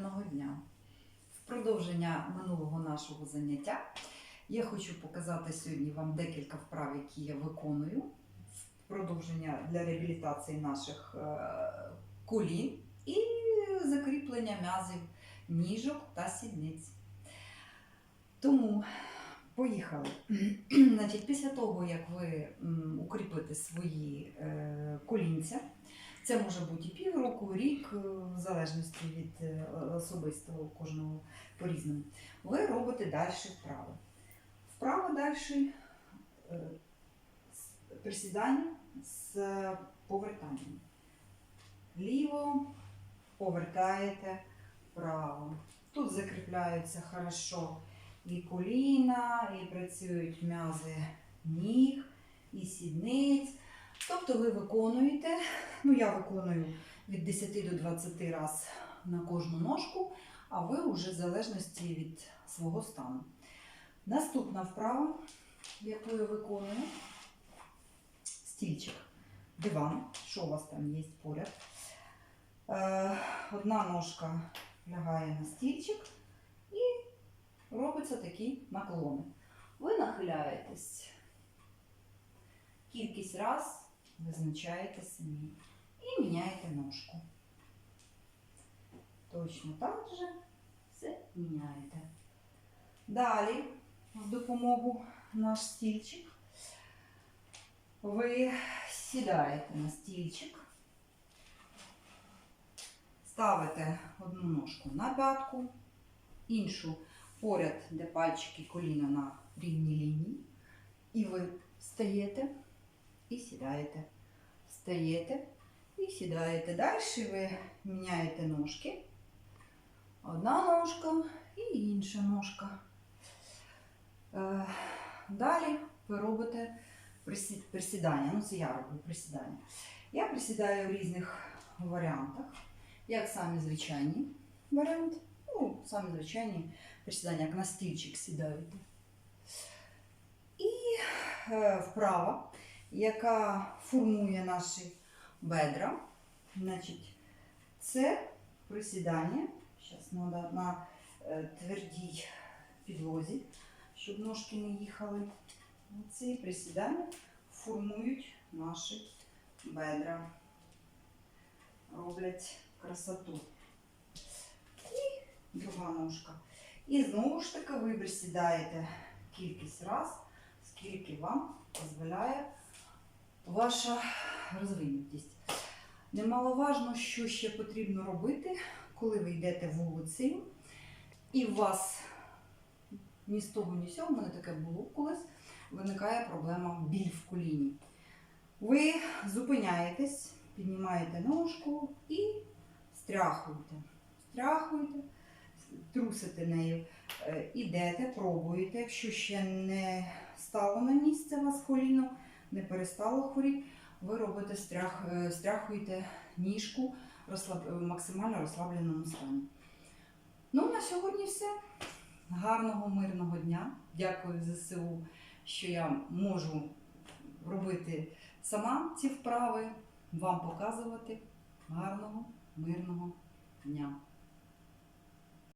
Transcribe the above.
мирного дня. В продовження минулого нашого заняття я хочу показати сьогодні вам декілька вправ, які я виконую в продовження для реабілітації наших е, колін і закріплення м'язів ніжок та сідниць. Тому поїхали. Значить, після того, як ви укріпите свої е, колінця, це може бути і півроку, рік, е, в залежності від е, особистого кожного по-різному. Ви робите далі вправи. Вправо далі е, присідання з повертанням. Ліво повертаєте вправо. Тут закріпляються хорошо і коліна, і працюють м'язи ніг, і сідниць. Тобто ви виконуєте, ну я виконую від 10 до 20 разів на кожну ножку, а ви вже в залежності від свого стану. Наступна вправа, яку я виконую, стільчик, диван, що у вас там є поряд. Е, Одна ножка лягає на стільчик і робиться такі наклони. Ви нахиляєтесь. Кількість раз визначаєте самі. І міняєте ножку. Точно так же все міняєте. Далі, в допомогу наш стільчик. Ви сідаєте на стільчик, ставите одну ножку на п'ятку, іншу поряд, де пальчики коліна на рівній лінії. І ви встаєте і сідаєте. Встаєте і сідаєте. Далі ви міняєте ножки. Одна ножка і інша ножка. Е, Далі ви робите присідання. Ну, це я роблю присідання. Я присідаю в різних варіантах, як самі звичайні варіанти. Ну, самі звичайні присідання, як на стільчик сідаєте. І е, вправа, яка формує наші бедра. Значить, це присідання. Зараз треба на е, твердій підлозі, щоб ножки не їхали. Ці присідання формують наші бедра, роблять красоту. І друга ножка. І знову ж таки ви присідаєте кількість раз, скільки вам дозволяє ваша розвинутість. Немаловажно, що ще потрібно робити, коли ви йдете вулицею, і у вас ні з того, ні з цього, в мене таке було колись, виникає проблема біль в коліні. Ви зупиняєтесь, піднімаєте ножку і стряхуєте. Стряхуєте, трусите нею, Е, ідете, пробуєте. Якщо ще не стало на місце вас коліно, не перестало хворіти, ви робите стрях, е, стряхуєте ніжку в максимально розслабленому стані. Ну, на сьогодні все. Гарного, мирного дня. Дякую ЗСУ, що я можу робити сама ці вправи, вам показувати. Гарного, мирного дня.